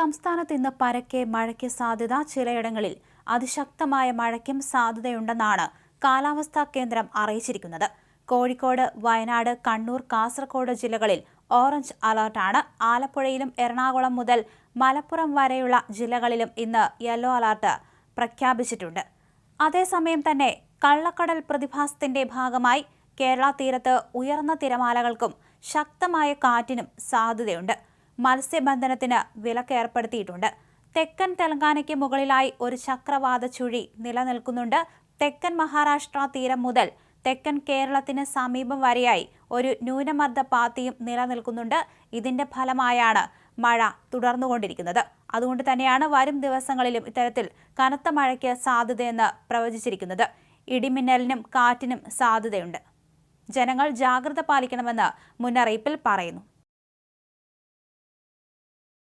സംസ്ഥാനത്ത് ഇന്ന് പരക്കെ മഴയ്ക്ക് സാധ്യത ചിലയിടങ്ങളിൽ. അതിശക്തമായ മഴയ്ക്കും സാധ്യതയുണ്ടെന്നാണ് കാലാവസ്ഥാ കേന്ദ്രം അറിയിച്ചിരിക്കുന്നത്. കോഴിക്കോട് വയനാട് കണ്ണൂർ കാസർഗോഡ് ജില്ലകളിൽ ഓറഞ്ച് അലർട്ടാണ്. ആലപ്പുഴയിലും എറണാകുളം മുതൽ മലപ്പുറം വരെയുള്ള ജില്ലകളിലും ഇന്ന് യെല്ലോ അലർട്ട് പ്രഖ്യാപിച്ചിട്ടുണ്ട്. അതേസമയം തന്നെ കള്ളക്കടൽ പ്രതിഭാസത്തിന്റെ ഭാഗമായി കേരള തീരത്ത് ഉയർന്ന തിരമാലകൾക്കും ശക്തമായ കാറ്റിനും സാധ്യതയുണ്ട്. മത്സ്യബന്ധനത്തിന് വിലക്കേർപ്പെടുത്തിയിട്ടുണ്ട്. തെക്കൻ തെലങ്കാനയ്ക്ക് മുകളിലായി ഒരു ചക്രവാത ചുഴി നിലനിൽക്കുന്നുണ്ട്. തെക്കൻ മഹാരാഷ്ട്ര തീരം മുതൽ തെക്കൻ കേരളത്തിന് സമീപം വരെയായി ഒരു ന്യൂനമർദ്ദ പാത്തിയും നിലനിൽക്കുന്നുണ്ട്. ഇതിന്റെ ഫലമായാണ് മഴ തുടർന്നുകൊണ്ടിരിക്കുന്നത്. അതുകൊണ്ട് തന്നെയാണ് വരും ദിവസങ്ങളിലും ഇത്തരത്തിൽ കനത്ത മഴയ്ക്ക് സാധ്യതയെന്ന് പ്രവചിച്ചിരിക്കുന്നത്. ഇടിമിന്നലിനും കാറ്റിനും സാധ്യതയുണ്ട്. ജനങ്ങൾ ജാഗ്രത പാലിക്കണമെന്ന് മുന്നറിയിപ്പിൽ പറയുന്നു.